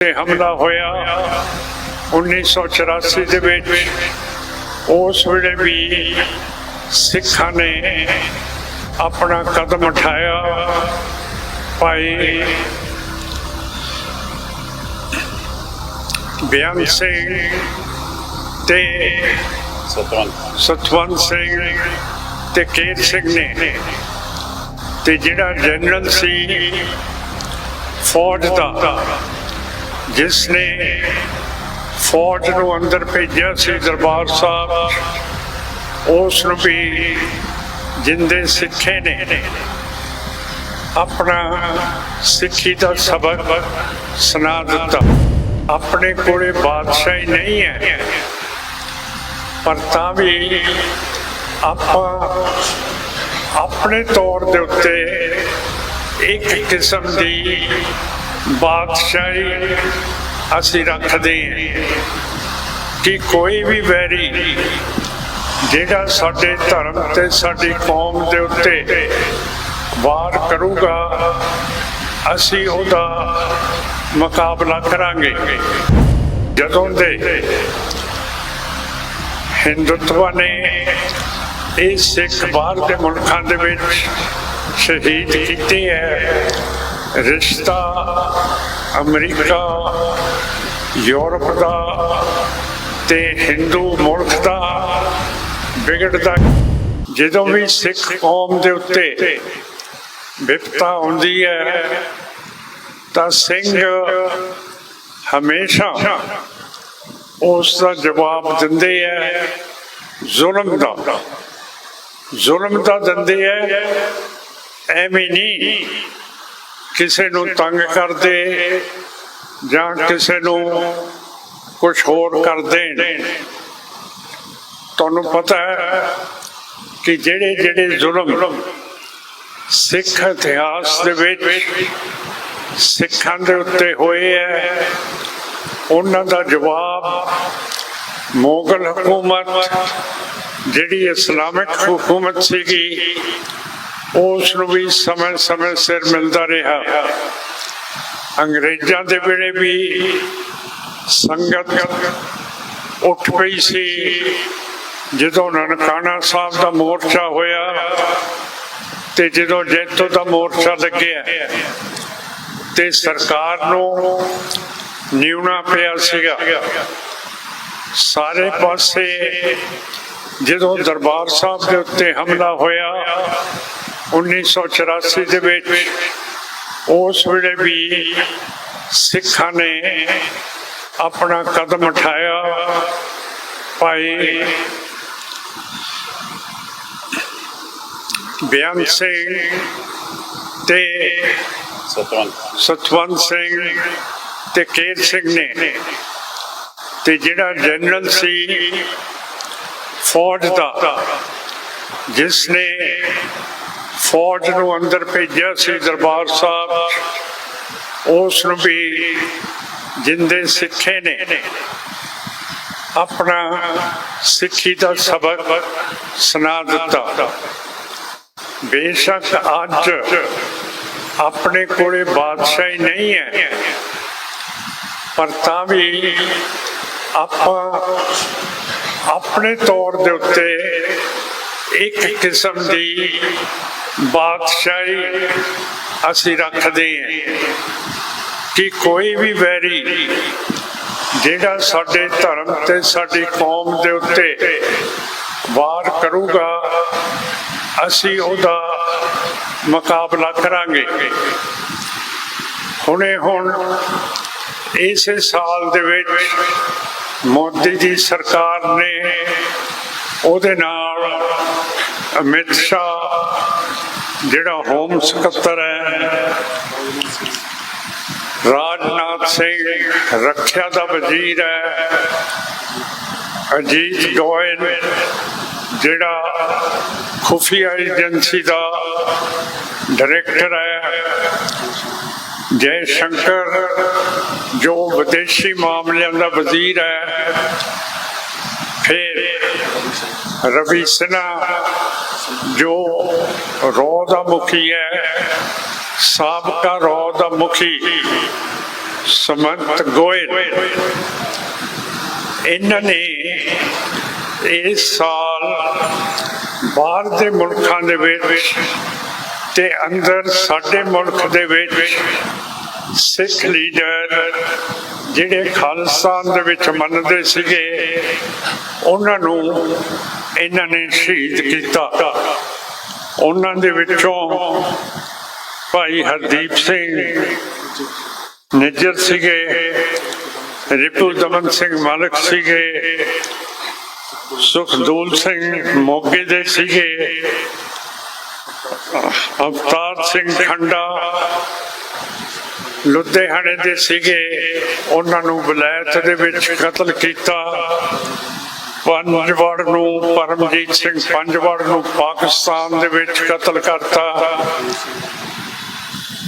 ਤੇ ਹਮਲਾ ਹੋਇਆ 1984 ਦੇ ਵਿੱਚ। ਉਸ ਵੇਲੇ ਵੀ ਸਿੱਖਾਂ ਨੇ ਆਪਣਾ ਕਦਮ ਉਠਾਇਆ। ਭਾਈ ਬਿਆਨ ਸਿੰਘ ਤੇ ਸਤਵੰਤ ਸਿੰਘ ਤੇ ਕੇਰ ਸਿੰਘ ਨੇ। ਤੇ ਜਿਹੜਾ ਜਨਰਲ ਸੀ ਫੌਜ ਦਾ ਜਿਸ ਨੇ ਫੌਜ ਨੂੰ ਅੰਦਰ ਭੇਜਿਆ ਸੀ ਦਰਬਾਰ ਸਾਹਿਬ ਉਸ ਨੂੰ ਵੀ ਜਿੰਦੇ ਸਿੱਖੇ ਨੇ, ਆਪਣਾ ਸਿੱਖੀ ਦਾ ਸਬਕ ਸੁਣਾ ਦਿੱਤਾ। ਆਪਣੇ ਕੋਲੇ ਬਾਦਸ਼ਾਹੀ ਨਹੀਂ ਹੈ, ਪਰ ਤਾਂ ਵੀ ਆਪਾਂ ਆਪਣੇ ਤੌਰ ਦੇ ਉੱਤੇ ਇੱਕ ਕਿਸਮ ਦੀ ਬਾਦਸ਼ਾਹੀ ਅਸੀਂ ਰੱਖਦੇ ਕਿ ਕੋਈ ਵੀ ਵੈਰੀ ਜਿਹੜਾ ਸਾਡੇ ਧਰਮ ਤੇ ਸਾਡੀ ਕੌਮ ਦੇ ਉੱਤੇ ਵਾਰ ਕਰੂਗਾ, ਅਸੀਂ ਉਹਦਾ ਮੁਕਾਬਲਾ ਕਰਾਂਗੇ। ਜਦੋਂ ਦੇ ਹਿੰਦੁੱਤਵਾ ਨੇ ਇਹ ਸਿੱਖ ਬਾਹਰ ਦੇ ਮੁਲਕਾਂ ਦੇ ਵਿੱਚ ਸ਼ਹੀਦ ਕੀਤੇ ਹੈ ਰਿਸ਼ਤਾ ਅਮਰੀਕਾ, ਯੂਰਪ ਦਾ ਤੇ ਹਿੰਦੂ ਮੁਲਕ ਦਾ ਵਿਗੜਦਾ ਜਦੋਂ ਵੀ ਸਿੱਖ ਕੌਮ ਦੇ ਉੱਤੇ ਵਿਪਤਾ ਆਉਂਦੀ ਹੈ, ਤਾਂ ਸਿੰਘ ਹਮੇਸ਼ਾ ਉਸ ਦਾ ਜਵਾਬ ਦਿੰਦੇ ਹੈ, ਜ਼ੁਲਮ ਦਾ। ਜ਼ੁਲਮ ਦਾ ਦਿੰਦੇ ਹੈ, ਐਵੇਂ ਨਹੀਂ ਕਿਸੇ ਨੂੰ ਤੰਗ ਕਰਦੇ ਜਾਂ ਕਿਸੇ ਨੂੰ ਕੁਝ ਹੋਰ ਕਰਦੇ ਤੁਹਾਨੂੰ ਪਤਾ ਹੈ ਕਿ ਜਿਹੜੇ ਜਿਹੜੇ ਜ਼ੁਲਮ ਸਿੱਖ ਇਤਿਹਾਸ ਦੇ ਵਿੱਚ ਸਿੱਖਾਂ ਦੇ ਉੱਤੇ ਹੋਏ ਹੈ, ਉਹਨਾਂ ਦਾ ਜਵਾਬ ਮੁਗਲ ਹਕੂਮਤ, ਜਿਹੜੀ ਇਸਲਾਮਿਕ ਹਕੂਮਤ ਸੀਗੀ ਉਸ ਨੂੰ ਵੀ ਸਮੇਂ ਸਮੇਂ ਸਿਰ ਮਿਲਦਾ ਰਿਹਾ। ਅੰਗਰੇਜ਼ਾਂ ਦੇ ਵੇਲੇ ਵੀ ਸੰਗਤ ਉੱਠ ਪਈ ਸੀ। ਜਦੋਂ ਨਨਕਾਣਾ ਸਾਹਿਬ ਦਾ ਮੋਰਚਾ ਹੋਇਆ ਤੇ ਜਦੋਂ ਜੈਤੋ ਦਾ ਮੋਰਚਾ ਲੱਗਿਆ ਤੇ ਸਰਕਾਰ ਨੂੰ ਨਿਉਣਾ ਪਿਆ ਸੀਗਾ। ਸਾਰੇ ਪਾਸੇ ਜਦੋਂ ਦਰਬਾਰ ਸਾਹਿਬ ਦੇ ਉੱਤੇ ਹਮਲਾ ਹੋਇਆ 1984 ਦੇ ਵਿੱਚ ਉਸ ਵੇਲੇ ਵੀ ਸਿੱਖਾਂ ਨੇ ਆਪਣਾ ਕਦਮ ਉਠਾਇਆ। ਭਾਈ ਬਿਆਨ ਸਿੰਘ ਤੇ ਸਤਵੰਤ ਸਿੰਘ ਤੇ ਕੇਰ ਸਿੰਘ ਨੇ ਤੇ ਜਿਹੜਾ ਜਨਰਲ ਸੀ ਫੌਜ ਦਾ, ਜਿਸ ਨੇ ਫੌਜ ਨੂੰ ਅੰਦਰ ਭੇਜਿਆ ਸੀ ਦਰਬਾਰ ਸਾਹਿਬ। ਉਸ ਨੂੰ ਵੀ ਜਿੰਦੇ ਸਿੱਖੇ ਨੇ। ਆਪਣਾ ਸਿੱਖੀ ਦਾ ਸਬਕ ਸੁਣਾ ਦਿੱਤਾ। ਬੇਸ਼ੱਕ ਅੱਜ ਆਪਣੇ ਕੋਲੇ ਬਾਦਸ਼ਾਹੀ ਨਹੀਂ ਹੈ। ਪਰ ਤਾਂ ਵੀ ਆਪਾਂ ਆਪਣੇ ਤੌਰ ਦੇ ਉੱਤੇ ਇੱਕ ਕਿਸਮ ਦੀ ਬਾਦਸ਼ਾਹੀ ਅਸੀਂ ਰੱਖਦੇ ਹਾਂ ਕਿ ਕੋਈ ਵੀ ਵੈਰੀ ਜਿਹੜਾ ਸਾਡੇ ਧਰਮ ਤੇ ਸਾਡੀ ਕੌਮ ਦੇ ਉੱਤੇ ਵਾਰ ਕਰੂਗਾ, ਅਸੀਂ ਉਹਦਾ ਮੁਕਾਬਲਾ ਕਰਾਂਗੇ। ਹੁਣੇ ਹੁਣ ਇਸੇ ਸਾਲ ਦੇ ਵਿੱਚ ਮੋਦੀ ਦੀ ਸਰਕਾਰ ਨੇ ਉਹਦੇ ਨਾਲ ਅਮਿਤ ਸ਼ਾਹ ਜਿਹੜਾ ਹੋਮ ਸਕੱਤਰ ਹੈ, ਰਾਜਨਾਥ ਸਿੰਘ ਰੱਖਿਆ ਦਾ ਵਜ਼ੀਰ ਹੈ, ਅਜੀਤ ਗੋਇਲ, ਜਿਹੜਾ ਖੁਫੀਆ ਏਜੰਸੀ ਦਾ ਡਾਇਰੈਕਟਰ ਹੈ ਜੈ ਸ਼ੰਕਰ ਜੋ ਵਿਦੇਸ਼ੀ ਮਾਮਲਿਆਂ ਦਾ ਵਜ਼ੀਰ ਹੈ ਫਿਰ ਰਵੀ ਸਿਨਹਾ ਜੋ ਰੋ ਦਾ ਮੁਖੀ ਹੈ, ਸਾਬਕਾ ਰੋ ਦਾ ਮੁਖੀ ਸਮੰਤ ਗੋਇਲ। ਇਹਨਾਂ ਨੇ ਇਸ ਸਾਲ ਬਾਹਰ ਦੇ ਮੁਲਕਾਂ ਦੇ ਵਿੱਚ ਤੇ ਅੰਦਰ ਸਾਡੇ ਮੁਲਕ ਦੇ ਵਿੱਚ ਸਿੱਖ ਲੀਡਰ ਜਿਹੜੇ ਖਾਲਸਤਾਨ ਦੇ ਵਿੱਚ ਮੰਨਦੇ ਸੀਗੇ, ਉਹਨਾਂ ਨੂੰ ਇਹਨਾਂ ਨੇ ਸ਼ਹੀਦ ਕੀਤਾ। ਉਹਨਾਂ ਦੇ ਵਿੱਚੋਂ ਭਾਈ ਹਰਦੀਪ ਸਿੰਘ ਨਿੱਜਰ ਸੀਗੇ, ਰਿਪੂ ਦਮਨ ਸਿੰਘ ਮਾਲਕ ਸੀਗੇ, ਸੁਖਦੂਲ ਸਿੰਘ ਮੋਗੇ ਦੇ ਸੀਗੇ, ਅਵਤਾਰ ਸਿੰਘ ਖੰਡਾ ਲੁਧਿਆਣੇ ਦੇ ਸੀਗੇ, ਉਹਨਾਂ ਨੂੰ ਵਿਲਾਇਤ ਦੇ ਵਿੱਚ ਕਤਲ ਕੀਤਾ। ਪੰਜਵੜ ਨੂੰ ਪਰਮਜੀਤ ਸਿੰਘ ਪੰਜਵੜ ਨੂੰ ਪਾਕਿਸਤਾਨ ਦੇ ਵਿੱਚ ਕਤਲ ਕਰਤਾ।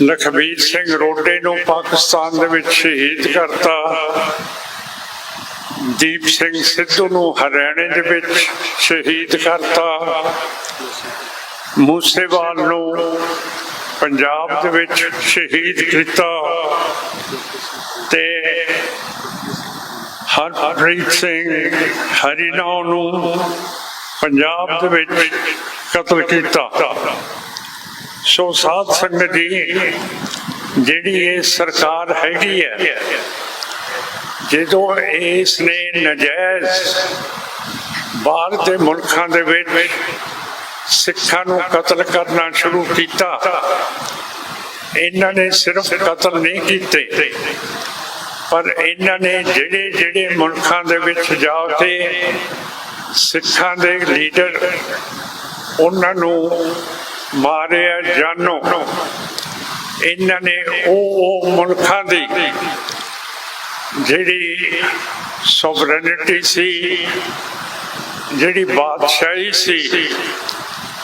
ਲਖਬੀਰ ਸਿੰਘ ਰੋਡੇ ਨੂੰ ਪਾਕਿਸਤਾਨ ਦੇ ਵਿੱਚ ਸ਼ਹੀਦ ਕਰਤਾ। ਦੀਪ ਸਿੰਘ ਸਿੱਧੂ ਨੂੰ ਹਰਿਆਣੇ ਦੇ ਵਿੱਚ ਸ਼ਹੀਦ ਕਰਤਾ। ਮੂਸੇਵਾਲ ਨੂੰ ਪੰਜਾਬ ਦੇ ਵਿੱਚ ਸ਼ਹੀਦ ਕੀਤਾ। ਤੇ ਹਰਪ੍ਰੀਤ ਸਿੰਘ ਹਰੀਨੌ ਨੂੰ ਪੰਜਾਬ ਦੇ ਵਿੱਚ ਕਤਲ ਕੀਤਾ। ਸੋ ਸਾਧ ਸੰਗਤ ਜੀ, ਜਿਹੜੀ ਇਹ ਸਰਕਾਰ ਹੈਗੀ ਹੈ, ਜਦੋਂ ਇਸ ਨੇ ਨਜਾਇਜ਼ ਬਾਹਰ ਦੇ ਮੁਲਕਾਂ ਦੇ ਵਿੱਚ ਸਿੱਖਾਂ ਨੂੰ ਕਤਲ ਕਰਨਾ ਸ਼ੁਰੂ ਕੀਤਾ। ਇਹਨਾਂ ਨੇ ਸਿਰਫ ਕਤਲ ਨਹੀਂ ਕੀਤੇ। ਪਰ ਇਹਨਾਂ ਨੇ ਜਿਹੜੇ ਜਿਹੜੇ ਮੁਲਕਾਂ ਦੇ ਵਿੱਚ ਜਾ ਕੇ ਸਿੱਖਾਂ ਦੇ ਲੀਡਰ ਉਹਨਾਂ ਨੂੰ ਮਾਰਿਆ ਜਾਨੋ। ਇਹਨਾਂ ਨੇ ਉਹ ਉਹ ਮੁਲਕਾਂ ਦੀ ਜਿਹੜੀ ਸੋਵਰਨਿਟੀ ਸੀ, ਜਿਹੜੀ ਬਾਦਸ਼ਾਹੀ ਸੀ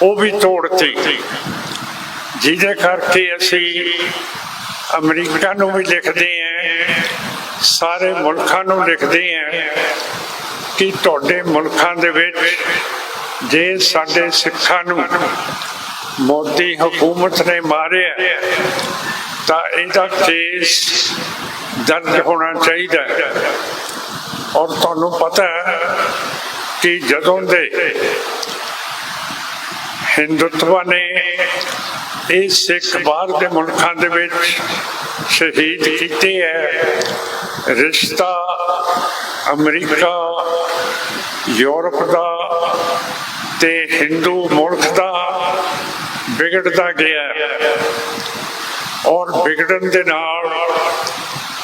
ਉਹ ਵੀ ਤੋੜਤੀ ਜਿਹਦੇ ਕਰਕੇ ਅਸੀਂ ਅਮਰੀਕਾ ਨੂੰ ਵੀ ਲਿਖਦੇ ਆਂ, ਸਾਰੇ ਮੁਲਕਾਂ ਨੂੰ ਲਿਖਦੇ ਆਂ ਕਿ ਤੁਹਾਡੇ ਮੁਲਕਾਂ ਦੇ ਵਿੱਚ ਜੇ ਸਾਡੇ ਸਿੱਖਾਂ ਨੂੰ ਮੋਦੀ ਹਕੂਮਤ ਨੇ ਮਾਰਿਆ, ਤਾਂ ਇਹਦਾ ਕੇਸ ਦਰਜ ਹੋਣਾ ਚਾਹੀਦਾ ਔਰ ਤੁਹਾਨੂੰ ਪਤਾ ਕਿ ਜਦੋਂ ਦੇ ਹਿੰਦੁੱਤਵਾ ਨੇ ਇਹ ਸਿੱਖ ਬਾਹਰ ਦੇ ਮੁਲਕਾਂ ਦੇ ਵਿੱਚ ਸ਼ਹੀਦ ਕੀਤੇ ਹੈ। ਰਿਸ਼ਤਾ ਅਮਰੀਕਾ, ਯੂਰਪ ਦਾ ਤੇ ਹਿੰਦੂ ਮੁਲਕ ਦਾ ਵਿਗੜਦਾ ਗਿਆ ਔਰ ਵਿਗੜਨ ਦੇ ਨਾਲ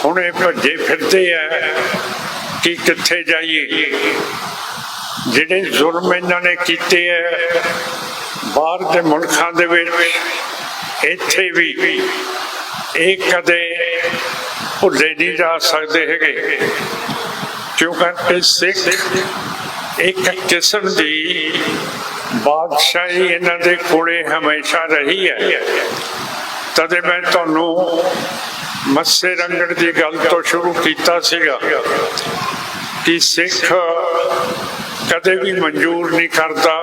ਹੁਣ ਇਹ ਭੱਜੇ ਫਿਰਦੇ ਆ ਕਿ ਕਿੱਥੇ ਜਾਈਏ। ਜਿਹੜੇ ਜ਼ੁਲਮ ਇਹਨਾਂ ਨੇ ਕੀਤੇ ਹੈ ਬਾਹਰ ਦੇ ਮੁਲਕਾਂ ਦੇ ਵਿੱਚ, ਇੱਥੇ ਵੀ ਇਹ ਕਦੇ ਭੁੱਲੇ ਨਹੀਂ ਜਾ ਸਕਦੇ ਹੈਗੇ। ਕਿਉਂਕਿ ਸਿੱਖ ਇੱਕ ਕਿਸਮ ਦੀ ਬਾਦਸ਼ਾਹੀ ਇਹਨਾਂ ਦੇ ਕੋਲੇ ਹਮੇਸ਼ਾ ਰਹੀ ਹੈ। ਤਦੇ ਮੈਂ ਤੁਹਾਨੂੰ ਮੱਸੇ ਰੰਗੜ ਦੀ ਗੱਲ ਤੋਂ ਸ਼ੁਰੂ ਕੀਤਾ ਸੀਗਾ ਕਿ ਸਿੱਖ ਕਦੇ ਵੀ ਮਨਜ਼ੂਰ ਨਹੀਂ ਕਰਦਾ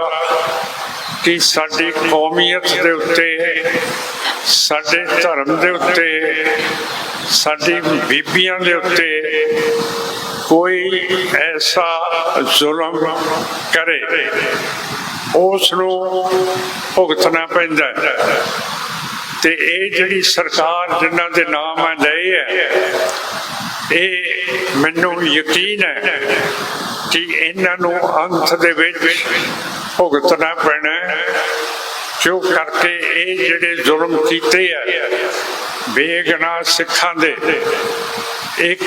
ਕਿ ਸਾਡੀ ਕੌਮੀਅਤ ਦੇ ਉੱਤੇ, ਸਾਡੇ ਧਰਮ ਦੇ ਉੱਤੇ, ਸਾਡੀ ਬੀਬੀਆਂ ਦੇ ਉੱਤੇ ਕੋਈ ਐਸਾ ਜ਼ੁਲਮ ਕਰੇ ਉਸ ਨੂੰ ਭੁਗਤਣਾ ਪੈਂਦਾ ਹੈ। ਤੇ ਇਹ ਜਿਹੜੀ ਸਰਕਾਰ ਜਿਨ੍ਹਾਂ ਦੇ ਨਾਮ ਆ ਲਏ ਹੈ, ਇਹ ਮੈਨੂੰ ਯਕੀਨ ਹੈ ਕਿ ਇਹਨਾਂ ਨੂੰ ਅੰਤ ਦੇ ਵਿੱਚ ਭੁਗਤਣਾ ਪੈਣਾ ਹੈ। ਕਰਕੇ ਇਹ ਜਿਹੜੇ ਜ਼ੁਲਮ ਕੀਤੇ ਆ, ਬੇਗਨਾਹ ਸਿੱਖਾਂ ਦੇ, ਇੱਕ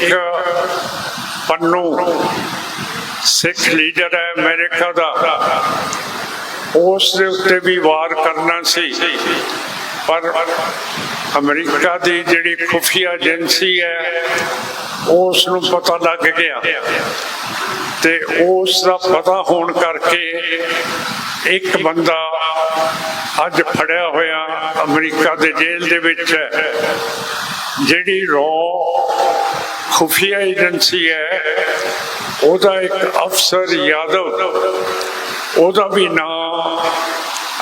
ਪੰਨੂ ਸਿੱਖ ਲੀਡਰ ਹੈ ਅਮਰੀਕਾ ਦਾ। ਉਸ ਦੇ ਉੱਤੇ ਵੀ ਵਾਰ ਕਰਨਾ ਸੀ। ਪਰ ਅਮਰੀਕਾ ਦੀ ਜਿਹੜੀ ਖੁਫੀਆ ਏਜੰਸੀ ਹੈ ਉਸ ਨੂੰ ਪਤਾ ਲੱਗ ਗਿਆ। ਤੇ ਉਸ ਦਾ ਪਤਾ ਹੋਣ ਕਰਕੇ ਇੱਕ ਬੰਦਾ ਅੱਜ ਫੜਿਆ ਹੋਇਆ ਅਮਰੀਕਾ ਦੇ ਜੇਲ੍ਹ ਦੇ ਵਿੱਚ ਹੈ। ਜਿਹੜੀ ਰੋ ਖੁਫੀਆ ਏਜੰਸੀ ਹੈ, ਉਹਦਾ ਇੱਕ ਅਫਸਰ ਯਾਦਵ, ਉਹਦਾ ਵੀ ਨਾਮ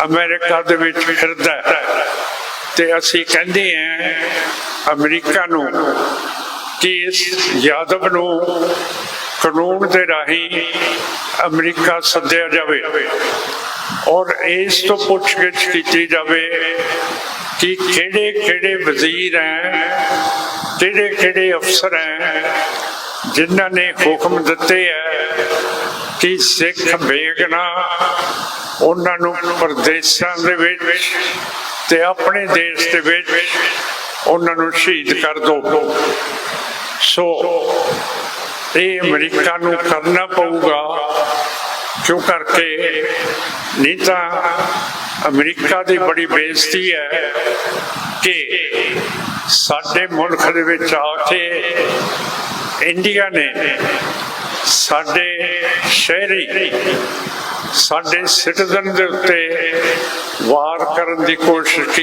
ਅਮਰੀਕਾ ਦੇ ਵਿੱਚ ਫਿਰਦਾ ਹੈ। ਤੇ ਅਸੀਂ ਕਹਿੰਦੇ ਹਾਂ, ਅਮਰੀਕਾ ਨੂੰ ਕਿ ਇਸ ਯਾਦਵ ਨੂੰ ਕਾਨੂੰਨ ਦੇ ਰਾਹੀਂ ਅਮਰੀਕਾ ਸੱਦਿਆ ਜਾਵੇ ਔਰ ਇਸ ਤੋਂ ਪੁੱਛਗਿੱਛ ਕੀਤੀ ਜਾਵੇ ਕਿ ਕਿਹੜੇ ਕਿਹੜੇ ਵਜ਼ੀਰ ਹੈ ਕਿਹੜੇ ਕਿਹੜੇ ਅਫਸਰ ਹੈ, ਜਿਨ੍ਹਾਂ ਨੇ ਹੁਕਮ ਦਿੱਤੇ ਹੈ ਕਿ ਸਿੱਖ ਬੇਗਨਾ ਉਹਨਾਂ ਨੂੰ ਪ੍ਰਦੇਸ਼ਾਂ ਦੇ ਵਿੱਚ ਤੇ ਆਪਣੇ ਦੇਸ਼ ਦੇ ਵਿੱਚ ਉਹਨਾਂ ਨੂੰ ਸ਼ਹੀਦ ਕਰ ਦੋ। ਸੋ, ਇਹ ਅਮਰੀਕਾ ਨੂੰ ਕਰਨਾ ਪਊਗਾ। ਕਿਉਂ ਕਰਕੇ? ਨਹੀਂ ਤਾਂ ਅਮਰੀਕਾ ਦੀ ਬੜੀ ਬੇਇੱਜ਼ਤੀ ਹੈ ਕਿ ਸਾਡੇ ਮੁਲਕ ਦੇ ਵਿੱਚ ਆ ਕੇ ਇੰਡੀਆ ਨੇ ਸਾਡੇ ਸ਼ਹਿਰੀ, ਸਾਡੇ ਸਿਟੀਜ਼ਨ ਦੇ ਉੱਤੇ ਵਾਰ ਕਰਨ ਦੀ ਕੋਸ਼ਿਸ਼ ਕੀਤੀ।